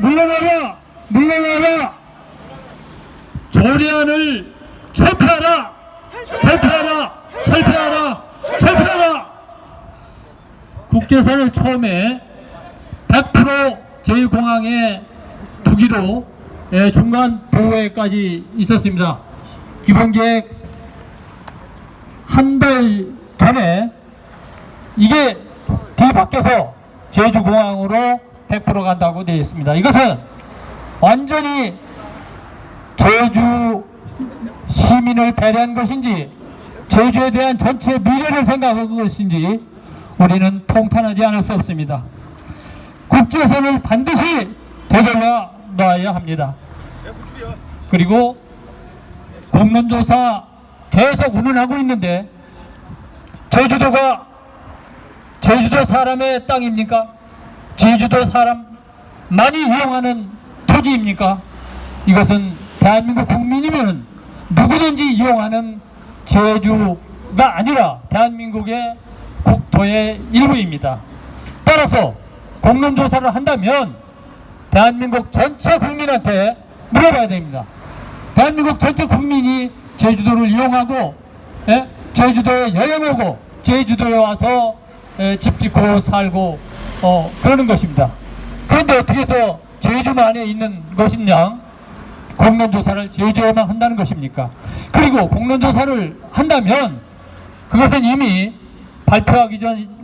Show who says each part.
Speaker 1: 물러나라! 물러나라! 조례안을 철폐하라! 철폐하라! 철폐하라! 철폐하라! 국제선을 처음에 100% 제1공항에 두기로 예, 중간 보호에까지 있었습니다. 기본계획 한 달 전에 이게 뒤바뀌어서 제주공항으로 100% 간다고 되어 있습니다. 이것은 완전히 제주 시민을 배려한 것인지 제주에 대한 전체 미래를 생각한 것인지 우리는 통탄하지 않을 수 없습니다. 국제선을 반드시 되돌려 놔야 합니다. 그리고 공론조사 계속 운운하고 있는데 제주도가 제주도 사람의 땅입니까? 제주도 사람 많이 이용하는 토지입니까? 이것은 대한민국 국민이면 누구든지 이용하는 제주가 아니라 대한민국의 국토의 일부입니다. 따라서 공론조사를 한다면 대한민국 전체 국민한테 물어봐야 됩니다. 대한민국 전체 국민이 제주도를 이용하고 예? 제주도에 여행 오고 제주도에 와서 예, 집 짓고 살고 어, 그러는 것입니다. 그런데 어떻게 해서 제주만에 있는 것이냐? 공론조사를 제주에만 한다는 것입니까? 그리고 공론조사를 한다면 그것은 이미 발표하기 전